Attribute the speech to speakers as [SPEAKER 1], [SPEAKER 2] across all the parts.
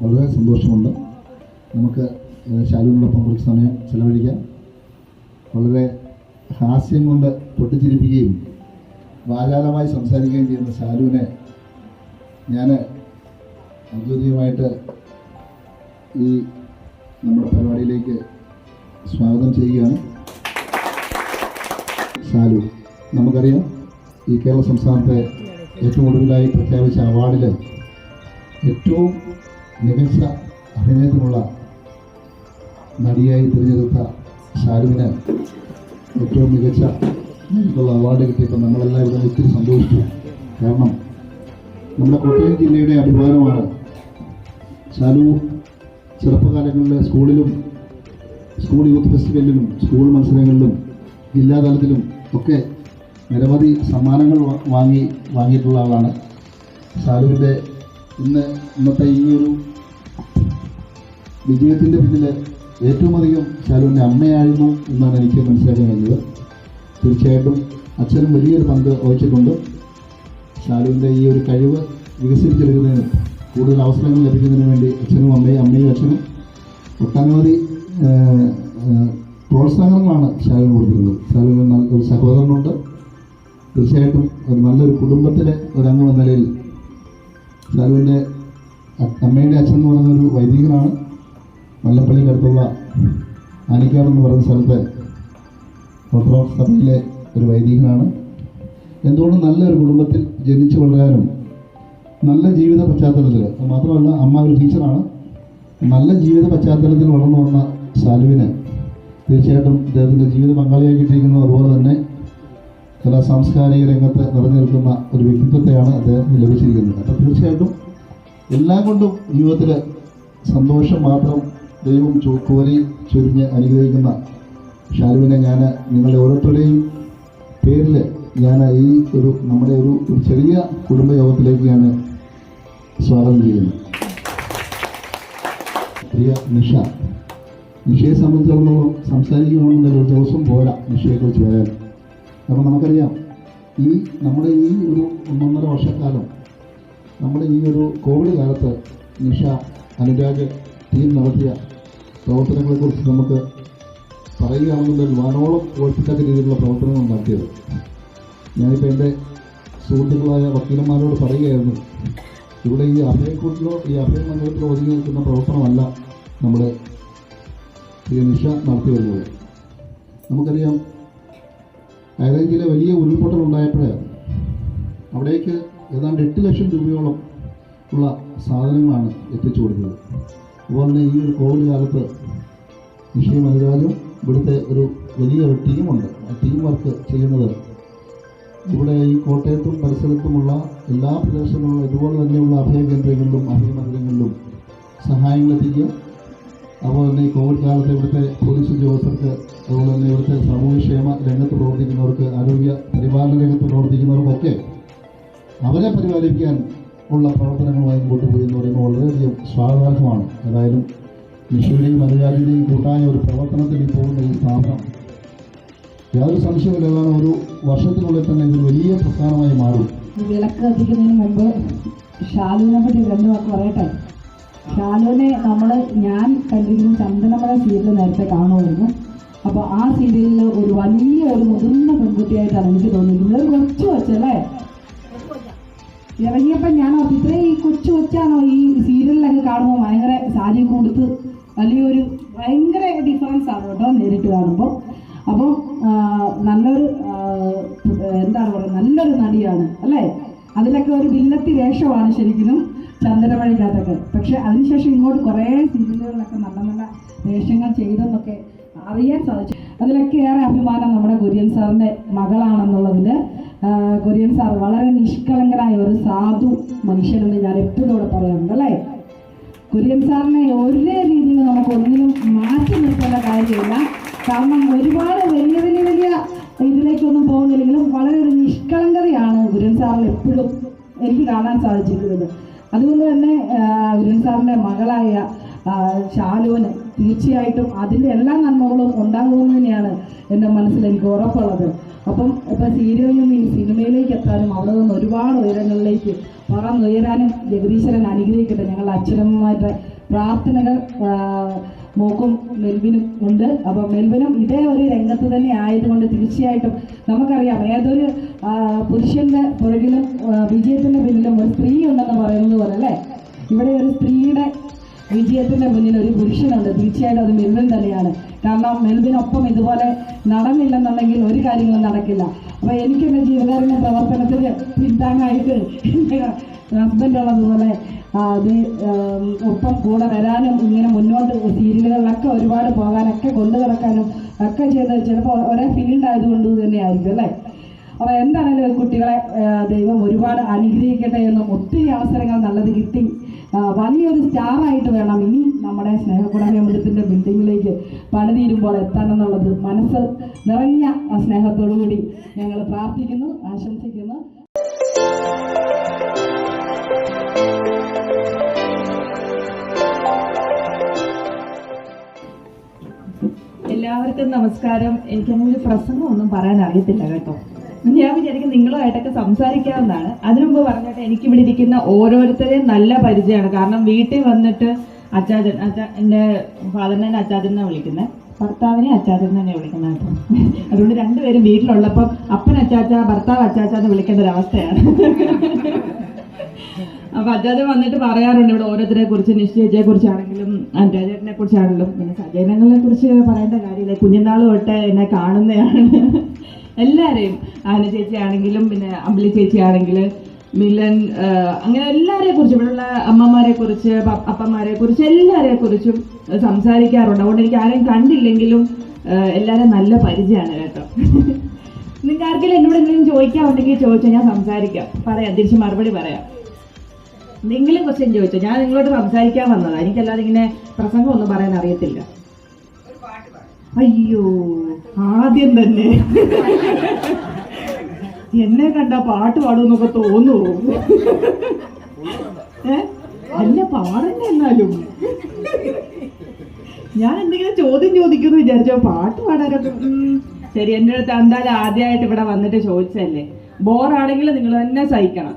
[SPEAKER 1] വളരെ സന്തോഷമുണ്ട്. നമുക്ക് ശാലുവിനോടൊപ്പം കുറച്ച് സമയം ചെലവഴിക്കാം. വളരെ ഹാസ്യം കൊണ്ട് പൊട്ടിച്ചിരിപ്പിക്കുകയും വാചാലമായി സംസാരിക്കുകയും ചെയ്യുന്ന ശാലുവിനെ ഞാൻ ഔദ്യോഗികമായിട്ട് ഈ നമ്മുടെ പരിപാടിയിലേക്ക് സ്വാഗതം ചെയ്യുകയാണ്. ശാലു നമുക്കറിയാം ഈ കേരള സംസ്ഥാനത്തെ ഏറ്റവും ഒടുവിലായി പ്രഖ്യാപിച്ച അവാർഡിൽ ഏറ്റവും മികച്ച അഭിനയത്തിനുള്ള നടിയായി തിരഞ്ഞെടുത്ത ഷാരുവിന് ഏറ്റവും മികച്ച നമുക്കുള്ള അവാർഡ് കിട്ടിയപ്പോൾ നമ്മളെല്ലാവരും ഒത്തിരി സന്തോഷിച്ചു. കാരണം നമ്മുടെ കോട്ടയം ജില്ലയുടെ അഭിമാനമാണ്. ഷാലു ചെറുപ്പകാലങ്ങളിൽ സ്കൂളിലും സ്കൂൾ യൂത്ത് ഫെസ്റ്റിവലിലും സ്കൂൾ മത്സരങ്ങളിലും ജില്ലാതലത്തിലും ഒക്കെ നിരവധി സമ്മാനങ്ങൾ വാങ്ങി വാങ്ങിയിട്ടുള്ള ആളാണ്. ഷാലുവിന്റെ ഇന്ന് ഇന്നത്തെ ഈ ഒരു വിജയത്തിന്റെ പിന്നിൽ ഏറ്റവും അധികം ശാലുവിന്റെ അമ്മയായിരുന്നു എന്നാണ് എനിക്ക് മനസ്സിലാക്കാൻ കഴിഞ്ഞത് തീർച്ചയായിട്ടും അച്ഛനും വലിയൊരു പങ്ക് വഹിച്ചിട്ടുണ്ട്. ശാലുവിന്റെ ഈ ഒരു കഴിവ് വികസിപ്പിച്ചെടുക്കുന്നതിന് കൂടുതൽ അവസരങ്ങൾ ലഭിക്കുന്നതിന് വേണ്ടി അച്ഛനും അമ്മയും അമ്മയും അച്ഛനും ഒട്ടനവധി പ്രോത്സാഹനങ്ങളാണ് ശാലുവിന് കൊടുത്തിരുന്നത്. ശാലുവിന് ഒരു സഹോദരനുണ്ട്. തീർച്ചയായിട്ടും ഒരു നല്ലൊരു കുടുംബത്തിലെ ഒരംഗം എന്ന നിലയിൽ ശാലുവിന്റെ അ- അമ്മയുടെ അച്ഛൻ എന്ന് പറയുന്ന ഒരു വൈദികനാണ്. മല്ലപ്പള്ളിക്ക് അടുത്തുള്ള ആനിക്കാട് എന്ന് പറയുന്ന സ്ഥലത്തെ ഓർത്തഡോക്സ് സഭയിലെ ഒരു വൈദികനാണ്. എന്തുകൊണ്ടും നല്ലൊരു കുടുംബത്തിൽ ജനിച്ചു വളരാനും നല്ല ജീവിത പശ്ചാത്തലത്തിൽ മാത്രമല്ല അമ്മ ഒരു ടീച്ചറാണ്. നല്ല ജീവിത പശ്ചാത്തലത്തിൽ വളർന്നു വന്ന ഷാലുവിന് തീർച്ചയായിട്ടും ഇദ്ദേഹത്തിന്റെ ജീവിത പങ്കാളിയായി കിട്ടിയിരിക്കുന്നു അതുപോലെ തന്നെ കലാ സാംസ്കാരിക രംഗത്ത് നിറഞ്ഞു നിൽക്കുന്ന ഒരു വ്യക്തിത്വത്തെയാണ് അദ്ദേഹത്തിന് ലഭിച്ചിരിക്കുന്നത് അപ്പം തീർച്ചയായിട്ടും എല്ലാം കൊണ്ടും ജീവിതത്തിൽ സന്തോഷം മാത്രം ദൈവം കോരി ചൊരിഞ്ഞ് അനുഗ്രഹിക്കുന്ന ഷാരുവിനെ ഞാൻ നിങ്ങളുടെ ഓരോരുത്തരുടെയും പേരിൽ ഞാൻ ഈ ഒരു നമ്മുടെ ഒരു ഒരു ചെറിയ കുടുംബയോഗത്തിലേക്ക് ഞാൻ സ്വാഗതം ചെയ്യുന്നു പ്രിയ നിഷ നിഷയെ സംബന്ധിച്ചിടത്തോളം സംസാരിക്കണമെന്നുള്ള ഒരു ദിവസം പോരാ നിഷയെക്കുറിച്ച് പറയാൻ. കാരണം നമുക്കറിയാം ഈ നമ്മുടെ ഈ ഒരു ഒന്നൊന്നര വർഷക്കാലം നമ്മുടെ ഈ ഒരു കോവിഡ് കാലത്ത് നിഷ അനുരാഗ് ടീം നടത്തിയ പ്രവർത്തനങ്ങളെക്കുറിച്ച് നമുക്ക് പറയുകയാണെന്നുണ്ടെങ്കിൽ വാനോളം ഓർപ്പിക്കാത്ത രീതിയിലുള്ള പ്രവർത്തനങ്ങൾ നടത്തിയത് ഞാനിപ്പോൾ എന്റെ സുഹൃത്തുക്കളായ വക്കീലന്മാരോട് പറയുകയായിരുന്നു ഇവിടെ ഈ അഭയക്കൂട്ടിലോ ഈ അഭയ മണ്ഡലത്തിലോ ഒതുങ്ങി നിൽക്കുന്ന പ്രവർത്തനമല്ല നമ്മുടെ ഈ നിഷ നടത്തി വരുന്നത് നമുക്കറിയാം അയലഞ്ചിലെ വലിയ ഉരുൾപൊട്ടൽ ഉണ്ടായപ്പോൾ അവിടേക്ക് ഏതാണ്ട് എട്ട് ലക്ഷം രൂപയോളം ഉള്ള സാധനങ്ങളാണ് എത്തിച്ചു കൊടുത്തത്. അതുപോലെ തന്നെ ഈ ഒരു കോവിഡ് കാലത്ത് നിഷയും അനുരാജും ഇവിടുത്തെ ഒരു വലിയ ഒരു ടീമുണ്ട്. ആ ടീം വർക്ക് ചെയ്യുന്നത് ഇവിടെ ഈ കോട്ടയത്തും പരിസരത്തുമുള്ള എല്ലാ പ്രദേശങ്ങളിലും ഇതുപോലെ തന്നെയുള്ള അഭയ കേന്ദ്രങ്ങളിലും അഭയ മന്ദിരങ്ങളിലും സഹായങ്ങൾ എത്തിക്കുക അതുപോലെ തന്നെ ഈ കോവിഡ് കാലത്ത് ഇവിടുത്തെ പോലീസ് ഉദ്യോഗസ്ഥർക്ക് അതുപോലെ തന്നെ ഇവിടുത്തെ സാമൂഹ്യക്ഷേമ രംഗത്ത് പ്രവർത്തിക്കുന്നവർക്ക് ആരോഗ്യ പരിപാലന രംഗത്ത് പ്രവർത്തിക്കുന്നവർക്കൊക്കെ അവരെ പരിപാലിക്കാൻ ഉള്ള പ്രവർത്തനങ്ങളുമായി മുമ്പോട്ട് പോയി എന്ന് പറയുമ്പോൾ വളരെയധികം സ്വാഗതാർഹമാണ് ഏതായാലും വിഷുവിനെയും മലയാളിയുടെയും കൂട്ടായ ഒരു പ്രവർത്തനത്തിൽ പോകുന്ന ഈ സ്ഥാപനം യാതൊരു സംശയമില്ല ഏതാണ് ഒരു വർഷത്തിനുള്ളിൽ തന്നെ ഇത് വലിയ പ്രസ്ഥാനമായി മാറും.
[SPEAKER 2] വിളക്ക് കത്തിക്കുന്നതിന് മുമ്പ് ഷാലുവിനെ പറ്റി രണ്ടു വാക്ക് പറയട്ടെ? ഷാലുവിനെ നമ്മൾ ഞാൻ കണ്ടിരുന്ന ചന്ദനമഴ സീരിയൽ നേരത്തെ കാണുമായിരുന്നു. അപ്പോൾ ആ സീരിയലിൽ ഒരു വലിയ ഒരു മുതിർന്ന പെൺകുട്ടിയായിട്ടാണ് എനിക്ക് തോന്നിയിരുന്നത് ഒരു കൊച്ചു കൊച്ചല്ലേ? ഇറങ്ങിയപ്പോൾ ഞാൻ ഇത്രയും ഈ കൊച്ചു കൊച്ചാണോ ഈ സീരിയലിലൊക്കെ കാണുമ്പോൾ ഭയങ്കര സാരി കൊടുത്ത് വലിയൊരു ഭയങ്കര ഡിഫറൻസ് ആണ് കേട്ടോ നേരിട്ട് കാണുമ്പോൾ അപ്പം നല്ലൊരു എന്താണ് പറയുക നല്ലൊരു നടിയാണ് അല്ലേ? അതിലൊക്കെ ഒരു വില്ലത്തി വേഷമാണ് ശരിക്കും ചന്ദ്രമഴിക്കകത്തൊക്കെ പക്ഷെ അതിനുശേഷം ഇങ്ങോട്ട് കുറേ സീരിയലുകളിലൊക്കെ നല്ല നല്ല വേഷങ്ങൾ ചെയ്തെന്നൊക്കെ അറിയാൻ സാധിച്ചു. അതിലൊക്കെ ഏറെ അഭിമാനം നമ്മുടെ കുര്യൻ സാറിന്റെ മകളാണെന്നുള്ളതിൽ കുര്യൻ സാർ വളരെ നിഷ്കളങ്കനായ ഒരു സാധു മനുഷ്യനെന്ന് ഞാൻ എപ്പോഴും ഇവിടെ പറയാറുണ്ട് അല്ലേ? കുര്യൻ സാറിനെ ഒരേ രീതിയിൽ നമുക്ക് ഒന്നിനും മാറ്റി നിർത്തേണ്ട കാര്യമില്ല. കാരണം ഒരുപാട് വലിയ വലിയ വലിയ ഇതിലേക്കൊന്നും പോകുന്നില്ലെങ്കിലും വളരെ ഒരു നിഷ്കളങ്കതയാണ് കുര്യൻ സാറിൽ എപ്പോഴും എനിക്ക് കാണാൻ സാധിച്ചിരിക്കുന്നത്. അതുകൊണ്ട് തന്നെ കുര്യൻ സാറിന്റെ മകളായ ശാലുവിന് തീർച്ചയായിട്ടും അതിന്റെ എല്ലാ നന്മകളും ഉണ്ടാകുമെന്ന് തന്നെയാണ് എന്റെ മനസ്സിൽ എനിക്ക് ഉറപ്പുള്ളത്. അപ്പം ഇപ്പം സീരിയലിൽ നിന്ന് ഈ സിനിമയിലേക്ക് എത്താനും അവിടെ നിന്ന് ഒരുപാട് ഉയരങ്ങളിലേക്ക് പറന്നുയരാനും ജഗദീശ്വരൻ അനുഗ്രഹിക്കട്ടെ ഞങ്ങളുടെ അച്ഛനമ്മമാരുടെ പ്രാർത്ഥനകൾ മോക്കും മെൽവിനും ഉണ്ട്. അപ്പോൾ മെൽവിനും ഇതേ ഒരു രംഗത്ത് തന്നെ ആയതുകൊണ്ട് തീർച്ചയായിട്ടും നമുക്കറിയാം. ഏതൊരു പുരുഷന്റെ പുറകിലും വിജയത്തിന്റെ പിന്നിലും ഒരു സ്ത്രീ ഉണ്ടെന്ന് പറയുന്നത് പോലെ അല്ലേ? ഇവിടെ ഒരു സ്ത്രീയുടെ വിജയത്തിന്റെ മുന്നിൽ ഒരു പുരുഷനുണ്ട്. തീർച്ചയായിട്ടും അത് മെൽവിൻ തന്നെയാണ്. കാരണം മെൽവിനൊപ്പം ഇതുപോലെ നടന്നില്ലെന്നുണ്ടെങ്കിൽ ഒരു കാര്യങ്ങളും നടക്കില്ല. അപ്പൊ എനിക്ക് എന്റെ ജീവകാരുണ്യ പ്രവർത്തനത്തിന് പിന്താങ്ങായിട്ട് എന്റെ ഹസ്ബൻഡ് ഉള്ളതുപോലെ അത് ഒപ്പം കൂടെ വരാനും ഇങ്ങനെ മുന്നോട്ട് സീരിയലുകളിലൊക്കെ ഒരുപാട് പോകാനൊക്കെ കൊണ്ടു നടക്കാനും ഒക്കെ ചെയ്ത് ചിലപ്പോൾ ഒരേ ഫീൽഡ് ആയതുകൊണ്ട് തന്നെയായിരിക്കും അല്ലേ? അപ്പോൾ എന്താണെങ്കിലും കുട്ടികളെ ദൈവം ഒരുപാട് അനുഗ്രഹിക്കട്ടെ എന്നും ഒത്തിരി അവസരങ്ങൾ നല്ലത് കിട്ടി. വലിയൊരു സ്റ്റാറായിട്ട് വേണം ഇനി നമ്മുടെ സ്നേഹകുടാമൃതത്തിന്റെ ബിൽഡിങ്ങിലേക്ക് പണിതീരുമ്പോൾ എത്താനെന്നുള്ളത് മനസ്സ് നിറഞ്ഞ സ്നേഹത്തോടു കൂടി ഞങ്ങൾ പ്രാർത്ഥിക്കുന്നു ആശംസിക്കുന്നു.
[SPEAKER 3] എല്ലാവർക്കും നമസ്കാരം. എനിക്കങ്ങനെ ഒരു പ്രസംഗം ഒന്നും പറയാൻ അറിയത്തില്ല കേട്ടോ. ഞാൻ വിചാരിക്കും നിങ്ങളുമായിട്ടൊക്കെ സംസാരിക്കാവുന്നതാണ്. അതിനു മുമ്പ് പറഞ്ഞിട്ട് എനിക്ക് ഇവിടെ ഇരിക്കുന്ന ഓരോരുത്തരെയും നല്ല പരിചയമാണ്. കാരണം വീട്ടിൽ വന്നിട്ട് അച്ചാചൻ അച്ചാ എന്റെ ഫാദറിനെ അച്ചാചനെ വിളിക്കുന്നത് ഭർത്താവിനെ അച്ചാച്ചൻ തന്നെ വിളിക്കുന്നത് കേട്ടോ. അതുകൊണ്ട് രണ്ടുപേരും വീട്ടിലുള്ളപ്പം അപ്പൻ അച്ചാച്ച ഭർത്താവ് അച്ചാച്ച എന്ന് വിളിക്കേണ്ട ഒരു അപ്പൊ അജാജൻ വന്നിട്ട് പറയാറുണ്ട് ഇവിടെ ഓരോരുത്തരെ കുറിച്ച് നിശ്ചയിച്ചെ കുറിച്ചാണെങ്കിലും അജാജനെ കുറിച്ചാണെങ്കിലും പിന്നെ സജയനങ്ങളെ കുറിച്ച് പറയേണ്ട കാര്യമില്ല. കുഞ്ഞുനാൾ തൊട്ട് എന്നെ കാണുന്നതാണ്. എല്ലാരെയും ആന ചേച്ചി ആണെങ്കിലും പിന്നെ അമ്പിളി ചേച്ചി ആണെങ്കിൽ മിലൻ അങ്ങനെ എല്ലാരെ കുറിച്ചും ഇവിടെയുള്ള അമ്മമാരെ കുറിച്ച് അപ്പന്മാരെ കുറിച്ച് എല്ലാരെ കുറിച്ചും സംസാരിക്കാറുണ്ട്. അതുകൊണ്ട് എനിക്ക് ആരെയും കണ്ടില്ലെങ്കിലും എല്ലാരും നല്ല പരിചയമാണ് കേട്ടോ. നിങ്ങൾക്ക് ആർക്കെങ്കിലും എന്നോട് എന്തെങ്കിലും ചോദിക്കാൻ ഉണ്ടെങ്കിൽ ചോദിച്ചാൽ ഞാൻ സംസാരിക്കാം. പറയാം തിരിച്ച് മറുപടി പറയാം. എന്തെങ്കിലും ക്വസ്റ്റ്യൻ ചോദിച്ചോ? ഞാൻ നിങ്ങളോട് സംസാരിക്കാൻ വന്നതാണ് എനിക്കല്ലാതെ ഇങ്ങനെ പ്രസംഗം ഒന്നും പറയാൻ അറിയത്തില്ല. അയ്യോ ആദ്യം തന്നെ. എന്നെ കണ്ട പാട്ട് പാടുമെന്നൊക്കെ തോന്നുവോ? ഏ? അല്ല പാടണ്ട എന്നാലും. ഞാൻ എന്തെങ്കിലും ചോദ്യം ചോദിക്കുന്നു വിചാരിച്ചോ? പാട്ട് പാടാനൊക്കെ ശരി എന്റെ അടുത്ത് എന്തായാലും ആദ്യമായിട്ട് ഇവിടെ വന്നിട്ട് ചോദിച്ചല്ലേ ബോറാണെങ്കിൽ നിങ്ങൾ തന്നെ സഹിക്കണം.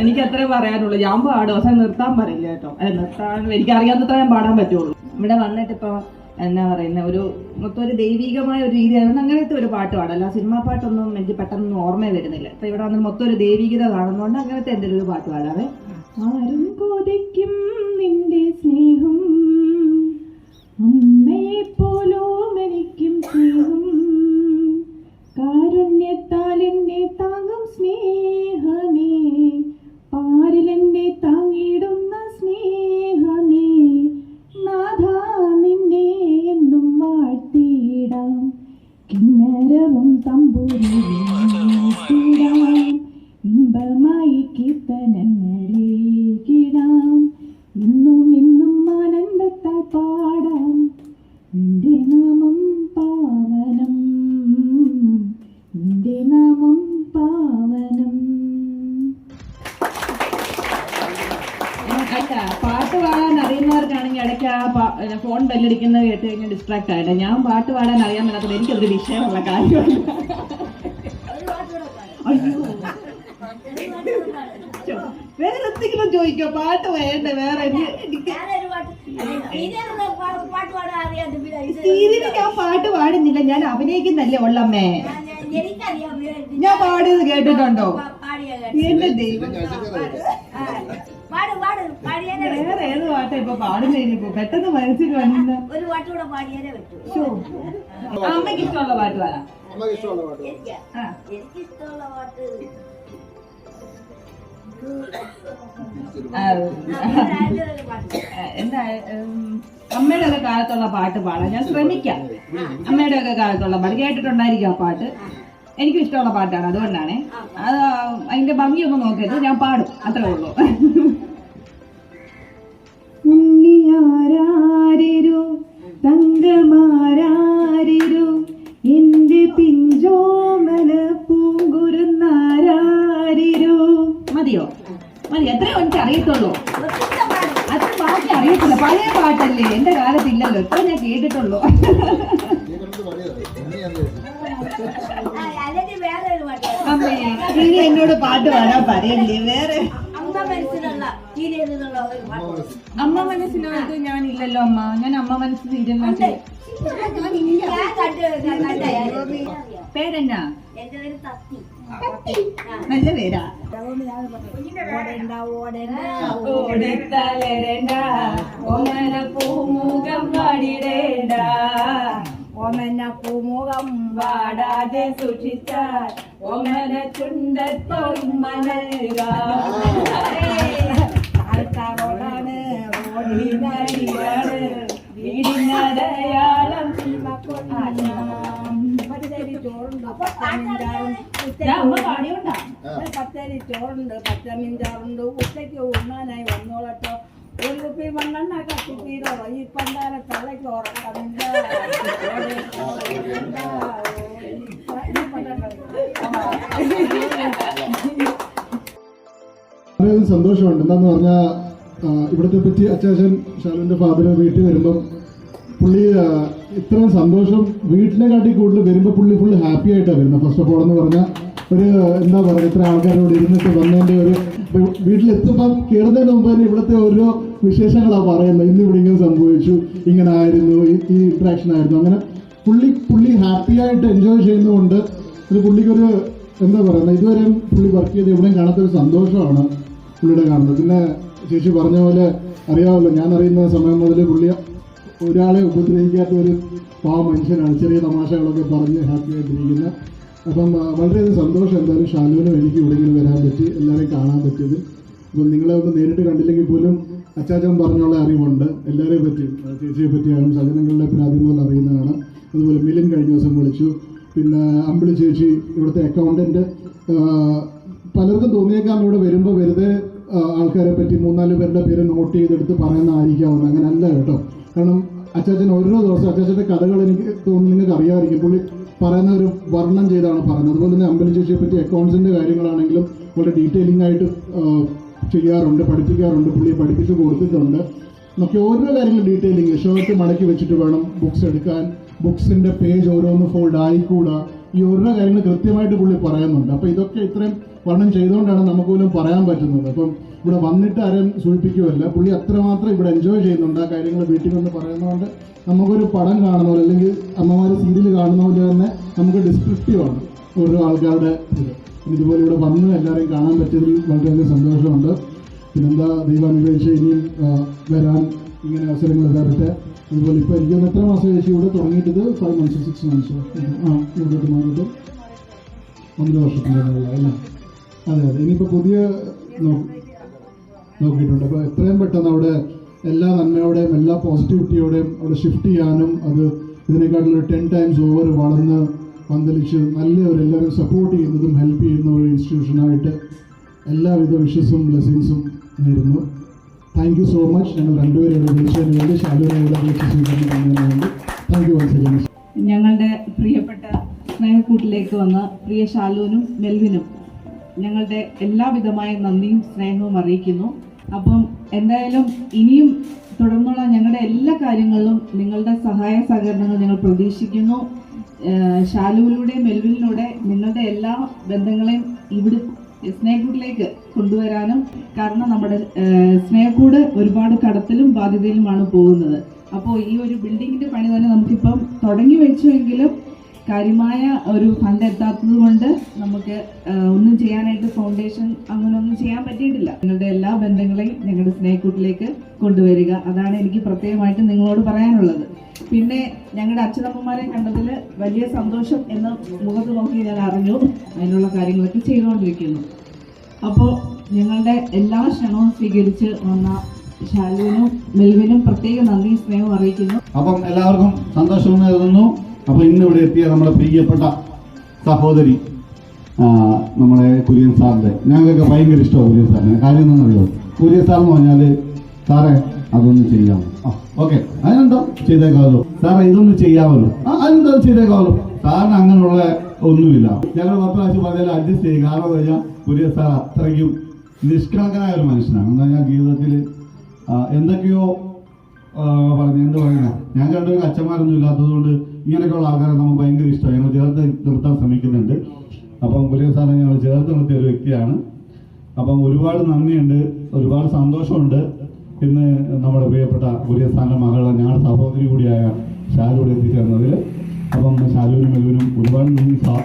[SPEAKER 3] എനിക്ക് അത്രേ പറയാനുള്ളൂ. ഞാൻ പാടും. പക്ഷെ നിർത്താൻ പറയില്ല കേട്ടോ. അല്ല നിർത്താൻ എനിക്ക് അറിയാവുന്നത്ര ഞാൻ പാടാൻ പറ്റുള്ളൂ. ഇവിടെ വന്നിട്ട് ഇപ്പൊ എന്നാ പറയുന്ന ഒരു മൊത്തം ഒരു ദൈവികമായ ഒരു രീതി ആയതുകൊണ്ട് അങ്ങനത്തെ ഒരു പാട്ട് പാടല്ല സിനിമ പാട്ടൊന്നും എനിക്ക് പെട്ടെന്ന് ഓർമ്മ വരുന്നില്ല. ഇപ്പൊ ഇവിടെ വന്ന് മൊത്തം ഒരു ദൈവികത കാണുന്നതുകൊണ്ട് അങ്ങനത്തെ എന്തെങ്കിലും ഒരു പാട്ട് പാടാറ് ആരും കൊതിക്കും നിന്റെ പാട്ട് പാടാൻ അറിയുന്നവർക്കാണെങ്കിൽ ഇടയ്ക്ക് ആ ഫോൺ ബെല്ലടിക്കുന്നത് കേട്ട് കഴിഞ്ഞാൽ ഡിസ്ട്രാക്ട് ആയില്ല? ഞാൻ പാട്ട് പാടാൻ അറിയാൻ മേലാത്തത് എനിക്കതൊരു വിഷയമുള്ള കാര്യമല്ല. വേറെ എന്തെങ്കിലും ചോദിക്കോ? പാട്ട് വേണ്ട? വേറെ സീരിയലിൽ ഞാൻ പാട്ട് പാടുന്നില്ല. ഞാൻ അഭിനയിക്കുന്നല്ലേ ഉള്ളമ്മേ. ഞാൻ പാടിയത് കേട്ടിട്ടുണ്ടോ? എന്റെ ദൈവം. പാട്ടാ ഇപ്പൊ പാടുന്ന ഇനിയിപ്പോ പെട്ടെന്ന് മനസ്സിൽ വന്നിരുന്ന
[SPEAKER 4] ഒരു പാട്ടുകൂടെ പാടിയാലേ പറ്റൂ.
[SPEAKER 3] അമ്മയ്ക്ക് ഇഷ്ടമുള്ള പാട്ട് പാടാം
[SPEAKER 4] എനിക്ക് ഇഷ്ടമുള്ള പാട്ട്
[SPEAKER 3] എനിക്ക്
[SPEAKER 4] ഇഷ്ടമുള്ള പാട്ട്
[SPEAKER 3] എന്താ അമ്മയുടെ ഒക്കെ കാലത്തുള്ള പാട്ട് പാടാം ഞാൻ ശ്രമിക്കാം. അമ്മയുടെ ഒക്കെ കാലത്തുള്ള പാട്ട് കേട്ടിട്ടുണ്ടായിരിക്കും ആ പാട്ട്. എനിക്കും ഇഷ്ടമുള്ള പാട്ടാണ് അതുകൊണ്ടാണ്. അത് അതിന്റെ ഭംഗിയൊന്നും നോക്കരുത് ഞാൻ പാടും. അത്രേ ഉള്ളൂ. ഉണ്ണിയാരാരിരു തങ്കമാരാരിരു എന്റെ പിഞ്ചോമല പൂങ്കുരുന്നാരാരിരു മതിയോ? മതി എത്രയോ എനിക്ക് അറിയത്തുള്ളൂ. അത്ര പാട്ട് അറിയത്തില്ല. പഴയ പാട്ടല്ലേ? എന്റെ കാലത്തില്ലല്ലോ. ഇല്ലല്ലോ
[SPEAKER 4] ഞാൻ പാട്ട്.
[SPEAKER 3] അമ്മേ ഇനി എന്നോട് പാട്ട് പാടാൻ പറയല്ലേ? വേറെ
[SPEAKER 4] അമ്മ മനസ്സിലുള്ള ഒരു
[SPEAKER 3] അമ്മ ഇല്ലല്ലോ അമ്മ. ഞാൻ അമ്മ മനസ്സ് സീരിയലിനകത്ത്
[SPEAKER 4] ഞാൻ കണ്ട്. ഞാൻ കണ്ടായിരുന്നു
[SPEAKER 3] പേരെന്നാ?
[SPEAKER 4] എന്റെ പേര് തത്തി
[SPEAKER 3] നല്ല പേരാ.
[SPEAKER 4] ഓടണ്ട ഓടണ്ട
[SPEAKER 3] ഓടിത്തളരണ്ട ഓമന പൂമുഖം പാടിടേണ്ട
[SPEAKER 4] ഓമന പൂമുഖം
[SPEAKER 3] വാടാതെ സൂക്ഷിച്ചാൽ ഓമന ചുണ്ടത്തോർമ്മ നൽകാം.
[SPEAKER 4] ആൾക്കാരോടാണ്
[SPEAKER 3] ഓടിനടിയാണ്. വീടിനടയാളം
[SPEAKER 4] പച്ചരി ചോറുണ്ട് പച്ചരി ചോറുണ്ട് പച്ചമിഞ്ചാറുണ്ട് ഉച്ചയ്ക്ക് ഉണ്ണാനായി വന്നോളട്ടോ. ഒരു കുപ്പി മണ്ണെണ്ണ കത്തിത്തീരോ ഈ പണ്ടാര തലയ്ക്ക് ഉറക്കമില്ല.
[SPEAKER 5] വളരെയധികം സന്തോഷമുണ്ട്. എന്താന്ന് പറഞ്ഞാൽ ഇവിടുത്തെ പറ്റി അച്ചാച്ചൻ ഷാലുവിന്റെ ഫാദർ വീട്ടിൽ വരുമ്പം പുള്ളി ഇത്രയും സന്തോഷം വീട്ടിനെ കാട്ടി കൂടുതൽ വരുമ്പോൾ പുള്ളി ഫുള്ള് ഹാപ്പി ആയിട്ടാണ് വരുന്നത് ഫസ്റ്റ് ഓഫ് ഓൾ എന്ന് പറഞ്ഞാൽ ഒരു എന്താ പറയുക ഇത്ര ആൾക്കാരോട് ഇരുന്നിട്ട് വന്നതിന്റെ ഒരു വീട്ടിലെത്തുമ്പോൾ കയറുന്നതിന് മുമ്പ് തന്നെ ഇവിടുത്തെ ഓരോ വിശേഷങ്ങളാണ് പറയുന്നത് ഇന്ന് ഇവിടെ ഇങ്ങനെ സംഭവിച്ചു ഇങ്ങനെ ആയിരുന്നു ഈ ഇൻട്രാക്ഷൻ ആയിരുന്നു. അങ്ങനെ പുള്ളി പുള്ളി ഹാപ്പി ആയിട്ട് എൻജോയ് ചെയ്യുന്നതുകൊണ്ട് ഒരു പുള്ളിക്കൊരു എന്താ പറയുന്നത് ഇതുവരെയും പുള്ളി വർക്ക് ചെയ്ത് എവിടെയും കാണാത്തൊരു സന്തോഷമാണ്. പുള്ളിയുടെ കാണുന്നത്. പിന്നെ ചേച്ചി പറഞ്ഞ പോലെ അറിയാമല്ലോ ഞാൻ അറിയുന്ന സമയം മുതൽ പുള്ളി ഒരാളെ ഉപദ്രവിക്കാത്ത ഒരു പാവ മനുഷ്യനാണ്. ചെറിയ തമാശകളൊക്കെ പറഞ്ഞ് ഹാപ്പി ആയിട്ടിരിക്കുന്ന അപ്പം വളരെയധികം സന്തോഷം എന്തായാലും ഷാനുവിനും എനിക്ക് ഇവിടെ വരാൻ പറ്റി എല്ലാവരെയും കാണാൻ പറ്റിയത്. അപ്പം നിങ്ങളെ ഒന്ന് നേരിട്ട് കണ്ടില്ലെങ്കിൽ പോലും അച്ചാച്ചൻ പറഞ്ഞുള്ള അറിവുണ്ട്. എല്ലാവരെയും പറ്റി ചേച്ചിയെ പറ്റിയാണ്. സജനങ്ങളുടെ പിന്നെ അറിയുന്നതാണ്. അതുപോലെ മിലിൻ കഴിഞ്ഞ ദിവസം വിളിച്ചു. പിന്നെ അമ്പിളി ചേച്ചി ഇവിടുത്തെ അക്കൗണ്ടന്റ് പലർക്കും തോന്നിയേക്കാം ഇവിടെ വരുമ്പോൾ വെറുതെ ആൾക്കാരെ പറ്റി മൂന്നാൽ പേരുടെ പേര് നോട്ട് ചെയ്തെടുത്ത് പറയുന്ന ആയിരിക്കാവുന്ന അങ്ങനെ അല്ല കേട്ടോ. കാരണം അച്ചാച്ചൻ ഓരോ ദിവസം അച്ചാച്ചന്റെ കഥകൾ എനിക്ക് തോന്നുന്നു നിങ്ങൾക്ക് അറിയാമായിരിക്കും. പുള്ളി പറയുന്ന ഒരു വർണം ചെയ്താണ് പറയുന്നത്. അതുപോലെ തന്നെ അമ്പലം ചേച്ചിയെ പറ്റി അക്കൗണ്ട്സിന്റെ കാര്യങ്ങളാണെങ്കിലും വളരെ ഡീറ്റെയിലിംഗ് ആയിട്ട് ചെയ്യാറുണ്ട് പഠിപ്പിക്കാറുണ്ട്. പുള്ളിയെ പഠിപ്പിച്ച് കൊടുത്തിട്ടുണ്ട്. നമുക്ക് ഓരോ കാര്യങ്ങളും ഡീറ്റെയിലിംഗ് ഷർട്ട് മടക്കി വെച്ചിട്ട് വേണം ബുക്സ് എടുക്കാൻ. ബുക്സിന്റെ പേജ് ഓരോന്ന് ഫോൾഡ് ആയിക്കൂടാ. ഈ ഓരോ കാര്യങ്ങൾ കൃത്യമായിട്ട് പുള്ളി പറയുന്നുണ്ട്. അപ്പോൾ ഇതൊക്കെ ഇത്രയും വർണം ചെയ്തുകൊണ്ടാണ് നമുക്ക് പോലും പറയാൻ പറ്റുന്നത്. അപ്പം ഇവിടെ വന്നിട്ട് ആരും സൂചിപ്പിക്കുമല്ല പുള്ളി അത്രമാത്രം ഇവിടെ എൻജോയ് ചെയ്യുന്നുണ്ട്. ആ കാര്യങ്ങൾ വീട്ടിൽ വന്ന് പറയുന്നതുകൊണ്ട് നമുക്കൊരു പടം കാണുന്ന പോലെ അല്ലെങ്കിൽ അമ്മമാർ സീരിയൽ കാണുന്ന പോലെ തന്നെ നമുക്ക് ഡിസ്ക്രിപ്റ്റീവാണ് ഓരോ ആൾക്കാരുടെ ഇത്. ഇതുപോലെ ഇവിടെ വന്ന് എല്ലാവരെയും കാണാൻ പറ്റിയതിൽ വളരെയധികം സന്തോഷമുണ്ട്. പിന്നെന്താ ദൈവം അനുഗ്രഹിച്ച് ഇനിയും വരാൻ ഇങ്ങനെ അവസരങ്ങൾ തരട്ടെ. അതുപോലെ ഇപ്പോൾ എനിക്ക് എത്ര മാസം ചേച്ചി ഇവിടെ തുടങ്ങിയിട്ടത്? ഫൈവ് മന്ത്സ് സിക്സ് മന്ത്സ് ആ ഇവിടെ മാറിയിട്ട് ഒന്നര വർഷത്തിന്റെ അല്ലേ? അതെ അതെ. ഇനിയിപ്പോ പുതിയ നോക്കിയിട്ടുണ്ട്. അപ്പൊ എത്രയും പെട്ടെന്ന് അവിടെ എല്ലാ നന്മയോടെയും എല്ലാ പോസിറ്റിവിറ്റിയോടെയും അവിടെ ഷിഫ്റ്റ് ചെയ്യാനും അത് ഇതിനെക്കാട്ടിൽ ടെൻ ടൈംസ് ഓവർ വളർന്ന് പന്തലിച്ച് നല്ല ഒരു എല്ലാവരും സപ്പോർട്ട് ചെയ്യുന്നതും ഹെൽപ്പ് ചെയ്യുന്ന ഒരു ഇൻസ്റ്റിറ്റ്യൂഷനായിട്ട് എല്ലാവിധ വിഷസും ബ്ലെസ്സിങ്സും നേരുന്നു. താങ്ക് യു സോ മച്ച് ഞങ്ങൾ രണ്ടുപേരും ഇവിടെ വിളിച്ചതിന് വേണ്ടി ശാലുവിനോട് വിളിച്ച് വേണ്ടി. താങ്ക് യു വൺസ് അഗൈൻ
[SPEAKER 6] ഞങ്ങളുടെ പ്രിയപ്പെട്ട സ്നേഹക്കൂട്ടിലേക്ക് വന്ന പ്രിയ ശാലുവിനും മെൽവിനും. ഞങ്ങളുടെ എല്ലാവിധമായ നന്ദിയും സ്നേഹവും അറിയിക്കുന്നു. അപ്പം എന്തായാലും ഇനിയും തുടർന്നുള്ള ഞങ്ങളുടെ എല്ലാ കാര്യങ്ങളിലും നിങ്ങളുടെ സഹായ സഹകരണങ്ങൾ ഞങ്ങൾ പ്രതീക്ഷിക്കുന്നു. ഏഹ് ശാലുവിലൂടെ മെൽവിനിലൂടെ നിങ്ങളുടെ എല്ലാ ബന്ധങ്ങളെയും ഇവിടെ സ്നേഹക്കൂട്ടിലേക്ക് കൊണ്ടുവരാനും കാരണം നമ്മുടെ സ്നേഹക്കൂട് ഒരുപാട് കടത്തിലും ബാധ്യതയിലുമാണ് പോകുന്നത്. അപ്പോൾ ഈ ഒരു ബിൽഡിങ്ങിന്റെ പണി തന്നെ നമുക്കിപ്പം തുടങ്ങി വെച്ചുവെങ്കിലും കാര്യമായ ഒരു ഫണ്ട് എത്താത്തത് കൊണ്ട് നമുക്ക് ഒന്നും ചെയ്യാനായിട്ട് ഫൗണ്ടേഷൻ അങ്ങനെ ഒന്നും ചെയ്യാൻ പറ്റിയിട്ടില്ല. നിങ്ങളുടെ എല്ലാ ബന്ധങ്ങളെയും ഞങ്ങളുടെ സ്നേഹക്കൂട്ടിലേക്ക് കൊണ്ടുവരിക. അതാണ് എനിക്ക് പ്രത്യേകമായിട്ട് നിങ്ങളോട് പറയാനുള്ളത്. പിന്നെ ഞങ്ങളുടെ അച്ഛനമ്മമാരെ കണ്ടതിൽ വലിയ സന്തോഷം എന്ന മുഖത്ത് നോക്കി ഞാൻ അറിഞ്ഞു. അതിനുള്ള കാര്യങ്ങളൊക്കെ ചെയ്തുകൊണ്ടിരിക്കുന്നു. അപ്പോൾ ഞങ്ങളുടെ എല്ലാ ക്ഷണവും സ്വീകരിച്ച് വന്ന ഷാലുവിനും മെൽവിനും പ്രത്യേക നന്ദി സ്നേഹം അറിയിക്കുന്നു.
[SPEAKER 7] അപ്പം എല്ലാവർക്കും സന്തോഷം നേരുന്നു അപ്പൊ ഇന്ന് ഇവിടെ എത്തിയ നമ്മുടെ പ്രിയപ്പെട്ട സഹോദരി നമ്മുടെ കുര്യൻ സാറിന്റെ. ഞങ്ങൾക്കൊക്കെ ഭയങ്കര ഇഷ്ടമാണ് കുര്യൻ സാറിന്. കാര്യം എന്താണെന്നറിയോ കുര്യൻ സാർ എന്ന് പറഞ്ഞാൽ സാറേ അതൊന്ന് ചെയ്യാമോ? ഓക്കെ. അതിനെന്താ? ചെയ്തേക്കാമല്ലോ. സാറേ ഇതൊന്ന് ചെയ്യാമല്ലോ. ആ അതിനെന്താ ചെയ്തേക്കാമല്ലോ? സാറിന് അങ്ങനെയുള്ള ഒന്നുമില്ല. ഞങ്ങൾ പത്ത് പ്രാവശ്യം പറഞ്ഞാൽ അഡ്ജസ്റ്റ് ചെയ്യും. കാരണം എന്താ വെച്ചാൽ കുര്യൻ സാർ അത്രയ്ക്കും നിഷ്കളങ്കനായ ഒരു മനുഷ്യനാണ്. എന്താ ഞാൻ ജീവിതത്തിൽ എന്തൊക്കെയോ പറഞ്ഞു എന്ത് പറയുന്നത് ഞാൻ കണ്ടൊരു അച്ഛന്മാരൊന്നും ഇല്ലാത്തതുകൊണ്ട് ഇങ്ങനെയൊക്കെയുള്ള ആൾക്കാരെ നമുക്ക് ഭയങ്കര ഇഷ്ടമാണ് ഞങ്ങൾ ചേർത്ത് നിർത്താൻ ശ്രമിക്കുന്നുണ്ട്. അപ്പം പുലിയ സാറിനെ ഞങ്ങൾ ചേർത്ത് നിർത്തിയ ഒരു വ്യക്തിയാണ്. അപ്പം ഒരുപാട് നന്ദിയുണ്ട്. ഒരുപാട് സന്തോഷമുണ്ട്. ഇന്ന് നമ്മുടെ പ്രിയപ്പെട്ട പുലിയ സാറിന്റെ മകളെ ഞങ്ങളുടെ സഹോദരി കൂടിയായ ഷാലു ഇവിടെ എത്തിച്ചേർന്നതിൽ. അപ്പം ഷാലുവിനും മെലുവിനും ഒരുപാട് നന്ദി സാ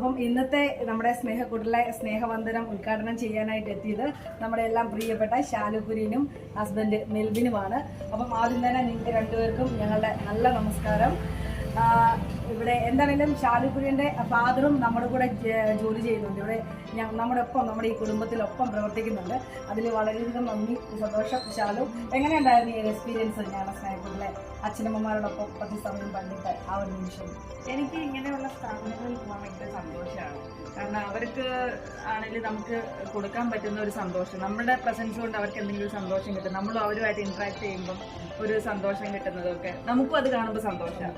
[SPEAKER 2] അപ്പം ഇന്നത്തെ നമ്മുടെ സ്നേഹക്കൂട്ടിലെ സ്നേഹവന്ദനം ഉദ്ഘാടനം ചെയ്യാനായിട്ട് എത്തിയത് നമ്മുടെ എല്ലാം പ്രിയപ്പെട്ട ശാലുപുരിനും ഹസ്ബൻഡ് മെൽബിനുമാണ്. അപ്പം ആദ്യം തന്നെ നിങ്ങൾക്ക് രണ്ടുപേർക്കും ഞങ്ങളുടെ നല്ല നമസ്കാരം. ഇവിടെ എന്താണെങ്കിലും ശാലുപുരിന്റെ ഫാദറും നമ്മുടെ കൂടെ ജോലി ചെയ്യുന്നുണ്ട്. ഇവിടെ നമ്മുടെ ഒപ്പം നമ്മുടെ ഈ കുടുംബത്തിലൊപ്പം പ്രവർത്തിക്കുന്നുണ്ട്. അതിൽ വളരെയധികം നന്ദി സന്തോഷം ഷാലു എങ്ങനെയുണ്ടായിരുന്നു ഈ എക്സ്പീരിയൻസ് ഞങ്ങളുടെ സ്നേഹത്തിലെ അച്ഛനമ്മമാരോടൊപ്പം കുറച്ച് സമയം പണ്ടിട്ട് ആ ഒരു നിമിഷം.
[SPEAKER 3] എനിക്ക് ഇങ്ങനെയുള്ള സ്ഥാപനങ്ങളിൽ പോകാൻ ഭയങ്കര സന്തോഷമാണ് കാരണം അവർക്ക് ആണെങ്കിൽ നമുക്ക് കൊടുക്കാൻ പറ്റുന്ന ഒരു സന്തോഷം. നമ്മുടെ പ്രസൻസ് കൊണ്ട് അവർക്ക് എന്തെങ്കിലും സന്തോഷം കിട്ടും. നമ്മളും അവരുമായിട്ട് ഇന്ററാക്ട് ചെയ്യുമ്പോൾ ഒരു സന്തോഷം കിട്ടുന്നതൊക്കെ. നമുക്കും അത് കാണുമ്പോൾ സന്തോഷമാണ്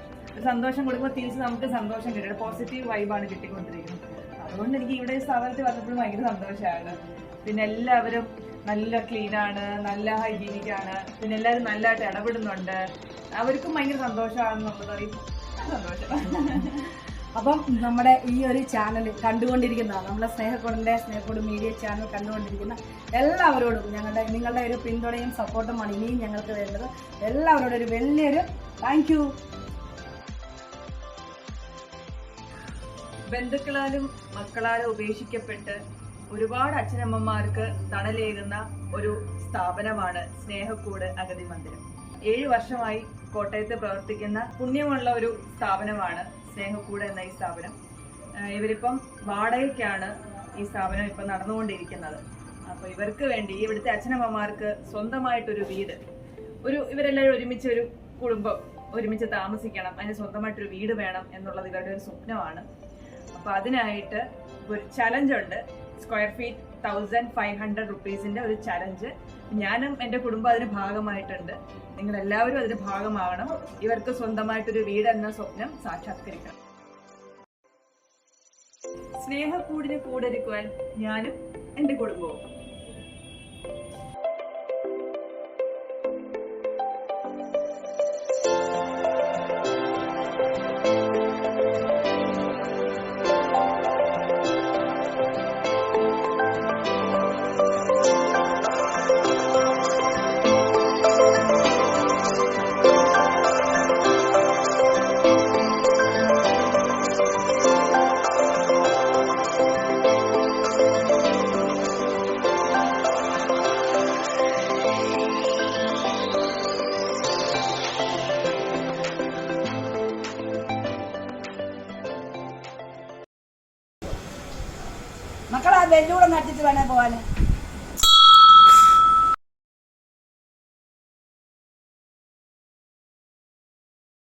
[SPEAKER 3] സന്തോഷം കൊടുക്കുമ്പോൾ തിരിച്ച് നമുക്ക് സന്തോഷം കിട്ടും. പോസിറ്റീവ് വൈബാണ് കിട്ടിക്കൊണ്ടിരിക്കുന്നത്. അതുകൊണ്ട് എനിക്ക് ഇവിടെ സ്ഥാപനത്തിൽ വന്നപ്പോഴും ഭയങ്കര സന്തോഷമാണ് പിന്നെ എല്ലാവരും നല്ല ക്ലീനാണ് നല്ല ഹൈജീനിക്കാണ് പിന്നെ എല്ലാവരും നല്ലതായിട്ട് ഇടപെടുന്നുണ്ട്. അവർക്കും ഭയങ്കര സന്തോഷമാണെന്നുള്ളത് അറിയും സന്തോഷം.
[SPEAKER 2] അപ്പം നമ്മുടെ ഈ ഒരു ചാനൽ കണ്ടുകൊണ്ടിരിക്കുന്ന നമ്മുടെ സ്നേഹക്കോടിന്റെ സ്നേഹക്കോട് മീഡിയ ചാനൽ കണ്ടുകൊണ്ടിരിക്കുന്ന എല്ലാവരോടും ഞങ്ങളുടെ നിങ്ങളുടെ ഒരു പിന്തുണയും സപ്പോർട്ടുമാണ് ഇനിയും ഞങ്ങൾക്ക് വേണ്ടത്. എല്ലാവരോടും ഒരു വലിയൊരു താങ്ക് യു
[SPEAKER 3] ബന്ധുക്കളാലും മക്കളാലും ഉപേക്ഷിക്കപ്പെട്ട് ഒരുപാട് അച്ഛനമ്മമാർക്ക് തണലേകുന്ന ഒരു സ്ഥാപനമാണ് സ്നേഹക്കൂട് അഗതി മന്ദിരം ഏഴ് വർഷമായി കോട്ടയത്ത് പ്രവർത്തിക്കുന്ന പുണ്യമുള്ള ഒരു സ്ഥാപനമാണ് സ്നേഹക്കൂട് എന്ന ഈ സ്ഥാപനം. ഇവരിപ്പം വാടകയ്ക്കാണ് ഈ സ്ഥാപനം ഇപ്പം നടന്നുകൊണ്ടിരിക്കുന്നത്. അപ്പോൾ ഇവർക്ക് വേണ്ടി ഇവിടുത്തെ അച്ഛനമ്മമാർക്ക് സ്വന്തമായിട്ടൊരു വീട് ഒരു ഇവരെല്ലാവരും ഒരുമിച്ച് ഒരു കുടുംബം ഒരുമിച്ച് താമസിക്കണം അതിന് സ്വന്തമായിട്ടൊരു വീട് വേണം എന്നുള്ളത് ഇവരുടെ ഒരു സ്വപ്നമാണ്. അപ്പോൾ അതിനായിട്ട് ഒരു ചലഞ്ച് ഉണ്ട്. Square feet thousand five hundred റുപ്പീസിന്റെ ഒരു ചലഞ്ച് ഞാനും എന്റെ കുടുംബം അതിന് ഭാഗമായിട്ടുണ്ട്. നിങ്ങൾ എല്ലാവരും അതിന് ഭാഗമാവണം. ഇവർക്ക് സ്വന്തമായിട്ടൊരു വീട് എന്ന സ്വപ്നം സാക്ഷാത്കരിക്കണം. സ്നേഹക്കൂടിന് കൂടൊരുക്കുവാൻ ഞാനും എന്റെ കുടുംബവും.